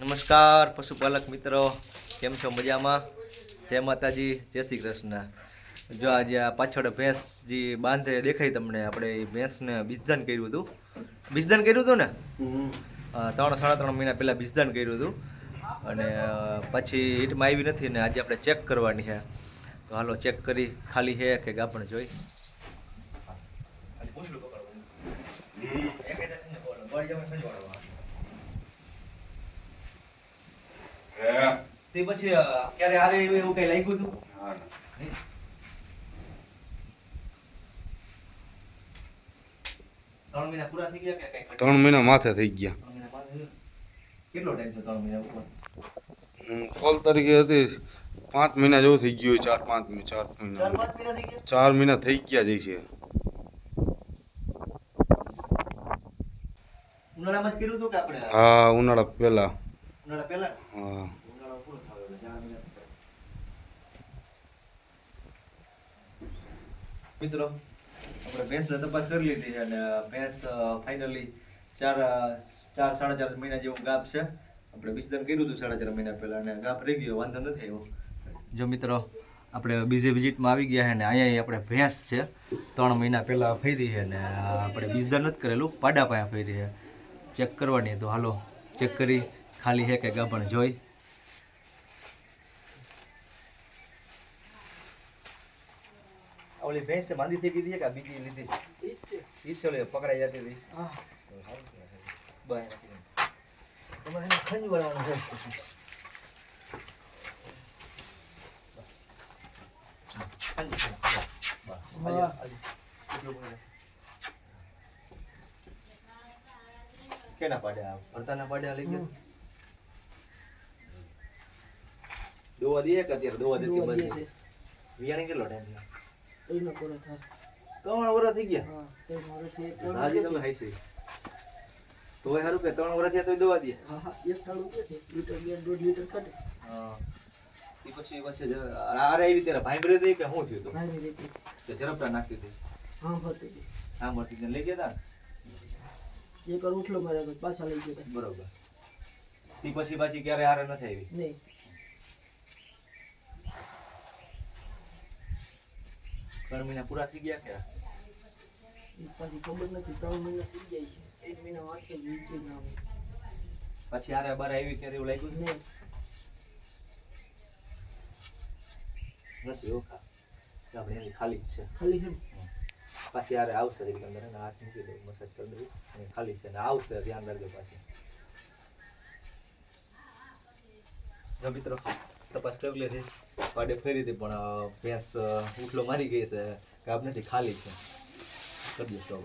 નમસ્કાર પશુપાલક મિત્રો. કેમ છો? મજામાં? જય માતાજી જય શ્રી કૃષ્ણ. જો આજે આ પાછળ ભેંસ જે બાંધે દેખાય તમને આપણે એ ભેંસને બીજદાન કર્યું હતું. બીજદાન કર્યું હતું ને? ત્રણ સાડા ત્રણ મહિના પહેલાં બીજદાન કર્યું હતું. અને પછી હીટમાં આવી નથી ને આજે આપણે ચેક કરવાની છે. તો હાલો ચેક કરી ખાલી છે કે ગાપણ જોઈ? તે પછી ક્યારે આરે એવું કઈ લાગ્યું હતું? ત્રણ મહિના પૂરા થઈ ગયા કે ત્રણ મહિના માથે થઈ ગયા? કેટલો ટાઈમ છે ત્રણ મહિના ઉપર? હમ, કોલ તરીકે હતી પાંચ મહિના જેવું થઈ ગયું હોય, ચાર પાંચ ચાર ચાર મહિના થઈ ગયા? ચાર મહિના થઈ ગયા જઈ છે. હા ઉનાળા પહેલા. ઉનાળા પહેલા? હા ઉનાળો પૂરો થયો એટલે ચાર મહિના થયા. મિત્રો, આપણે ભેંસને તપાસ કરી લીધી છે અને ભેંસ ફાઇનલી ચાર ચાર સાડા ચાર મહિના જેવું ગાપ છે. આપણે વિસર્જન કર્યું હતું સાડા ચાર મહિના પહેલાં અને ગાપ રહી ગયો, વાંધો નથી આવ્યો. જો મિત્રો, આપણે બીજે વિઝિટમાં આવી ગયા છે ને અહીંયા આપણે ભેંસ છે, ત્રણ મહિના પહેલાં ફેરી છે ને આપણે બીજદાન નથી કરેલું, પાડા પાયા ફેરી છે. ચેક કરવાની તો હાલો, ચેક કરી, ખાલી છે કે ગાભણ જોઈ. ઓલી ભેંસ માંદી થઈ ગઈ છે કે બીજી લીધી. ઈ છે ઓલી પકડાઈ જતી હતી. બસ. તમારે એને ખંજવાળવાનું છે. કેના પાડ્યા ભરતાના પાડ્યા લઈ ગયા? દોવા દઈએ કે અત્યારે દોવા દેતી છે. વિયાણી કેટલો ટાઈમ થયો? એનો પૂરો થાય. ત્રણ વર્ષ થઈ ગયા? હા ત્રણ હાજી તમે. હાઈ છે. તોય સારું કે ત્રણ વર્ષ થયા તોય દવા દે. હા હા એક ટાણું કે છે લીટર બે દોઢ લીટર કાઢે એ પછી પછી આરે આવી ત્યારે ભાંભરી હતી કે હું થયું તો? ભાઈ રીતે કે ઝડપટા નાખતી હતી હા ભરતી હતી હા મળતી ને લઈ ગયા તા એક વાર ઉઠલો મારે પાછા લઈ ગયા બરોબર. તી પછી પાછી ક્યારે આરે નથી આવી? નહીં. ત્રણ મહિના પૂરા થઈ ગયા કે? પછી ખબર નથી ત્રણ મહિના થઈ જાય છે. એક મહિના વાંચે નીચે ના પછી આરે બાર આવી ક્યારે એવું લાગ્યું જ નહીં. નથી ઓખા આપણે એની ખાલી જ છે. ખાલી છે પાછી આરે આવશે એટલે અંદર એને હાથ મૂકી દઉં મસાજ કરી દઉં. અને ખાલી છે ને આવશે ધ્યાન રાખજો પાછી. જો મિત્રો તપાસ કરી લીધી પાડે ફેરી હતી પણ ભેંસ ઉઠલો મારી ગઈ છે. કાપ નથી, ખાલી છે. કરી સ્ટોપ